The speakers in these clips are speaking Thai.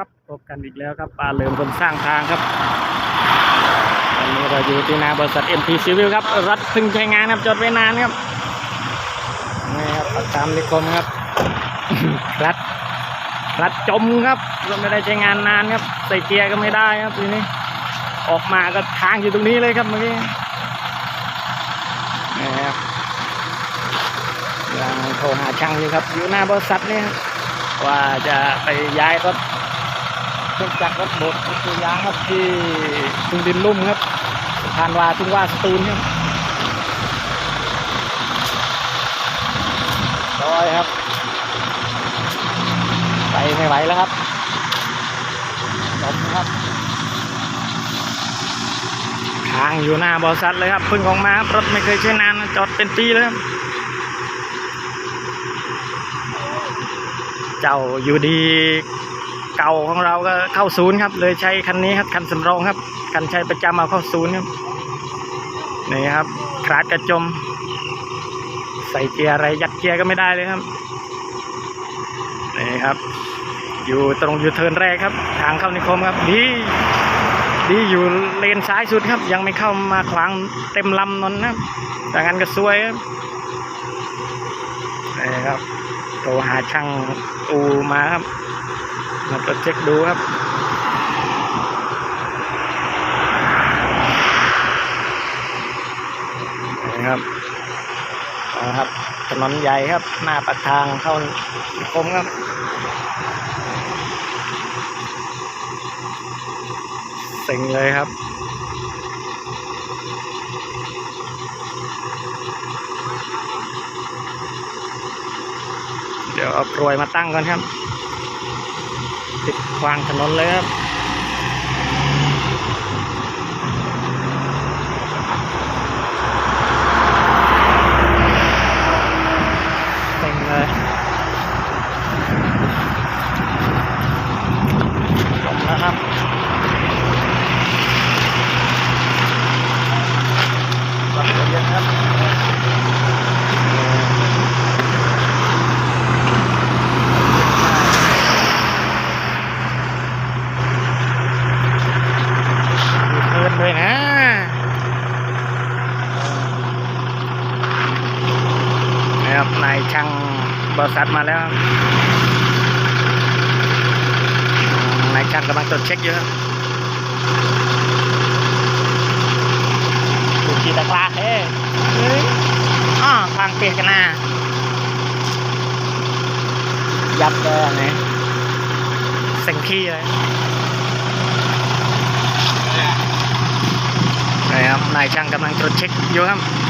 ครับพบกันอีกแล้วครับปลาเลิมคนสร้างทางครับวันนี้เราอยู่ที่นาบริษัท MP Civil ครับรัฐพึ่งใช้งานครับจอดไว้นานครับนี่ครับประตามนิคมครับ รัฐรัฐจมครับก็ไม่ได้ใช้งานนานครับใส่เกียร์ก็ไม่ได้ครับทีนี้ออกมาก็ค้างอยู่ตรงนี้เลยครับเมื่อกี้นี่ครับยังโทรหาช่างอยู่ครับอยู่หน้าบริษัทเนี่ยว่าจะไปย้ายรถ เครื่องจักรรถบดรถตัวยางครับที่ทุ่งดินลุ่มครับสะพานวาทุ่งว่าสตูลครับร้อยครับ ไปไม่ไหวแล้วครับจมครับค้างอยู่หน้าบริษัทเลยครับเพิ่งออกมาครับรถไม่เคยใช้นานจอดเป็นปีแล้วครับเจ้าอยู่ดี เก่าของเราก็เข้าศูนย์ครับ เลยใช้คันนี้ครับคันสำรองครับคันใช้ประจำเอาเข้าศูนย์ครับนี่ครับคลาดกระจม ใส่เกียร์อะไรยัดเกียร์ก็ไม่ได้เลยครับนี่ครับ อยู่ตรงยูเทิร์นแรกครับ ทางเข้านิคมครับดีดีอยู่เลนซ้ายสุดครับ ยังไม่เข้ามาขวางเต็มลำนนนะครับดันั้นก็ซวยครับนี่ครับโทรหาช่างอูมาครับ มาตรวจเช็คดูครับนี่ครับนะครับถนนใหญ่ครับ หน้าปากทางเข้าคมครับเซ็งเลยครับเดี๋ยวเอากรวยมาตั้งก่อนครับ ติดขวางถนนเลยครับ เต็งเลยจบแล้วครับ รับเยอะครับ มีเพื่อนด้วยนะนะครับนายช่าง บริษัทมาแล้วครับนายช่างกำลังตรวจเช็คอยู่ครับดูกีตะกลาเฮ้ยอ๋อทางเปียกกันนะยับเลยอันนี่เซ็งขี้เลยนะครับนายช่างกำลังตรวจเช็คอยู่ครับนะครับ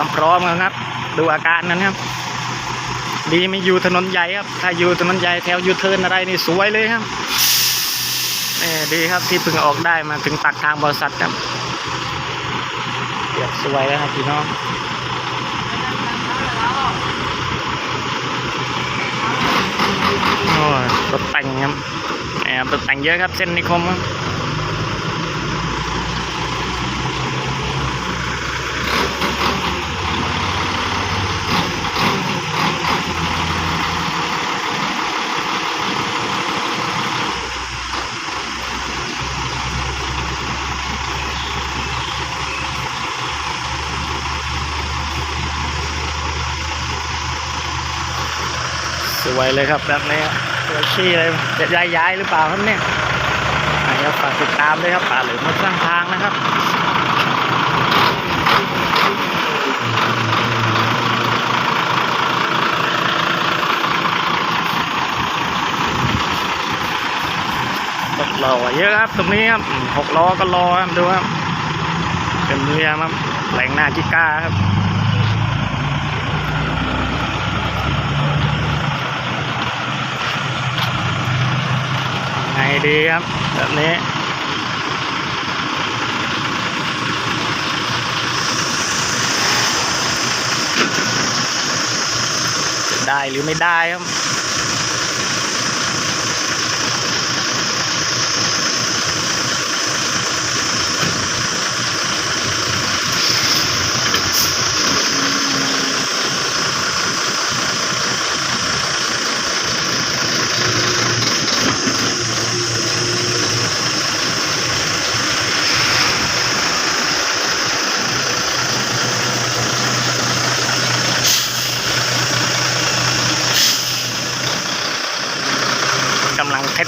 างเช็คความพร้อมกันครับ ดูอาการนั้นครับ ดีไม่อยู่ถนนใหญ่ครับ ถ้าอยู่ถนนใหญ่แถวยูเทิร์นอะไรนี่สวยเลยครับนี่ดีครับที่เพิ่งออกได้มาถึงตักทางบริษัทครับเรียบสวยแล้วครับพี่น้องโอ้ยรถแต่งครับแอบรถแต่งเยอะครับเส้นนิคมครับ วยเลยครับแบบนี้สวยชี้เลยจะย้ายย้ายหรือเปล่าครับเนี่ยนะครับฝากติดตามด้วยครับป่าหรือมาสร้างทางนะครับหกล้อเยอะครับ ตรงนี้ครับหกล้อก็รอครับดูครับเป็นเรือครับแหล่งหน้าจิก้าครับ ไงดีครับ แบบนี้ได้หรือไม่ได้ครับ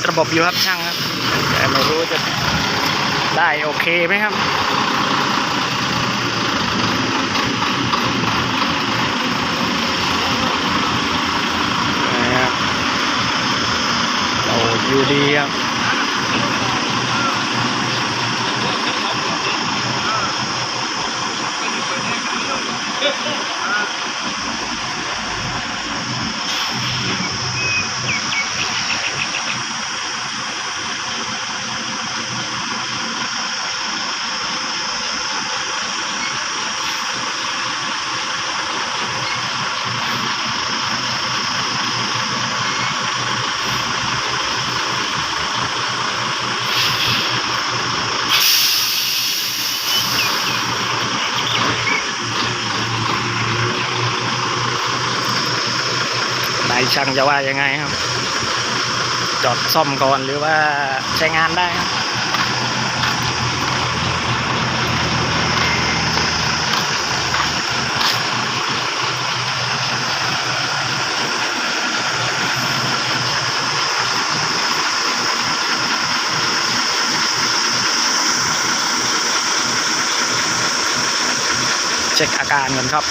ระบบอยู่ครับช่างครับแต่ไม่รู้จะได้โอเคไหมครับนะครับเราอยู่ดีครับายช่างจะว่ายังไงครับ จอดซ่อมก่อนหรือว่าใช้งานได้ครับเช็คอาการก่อนครับ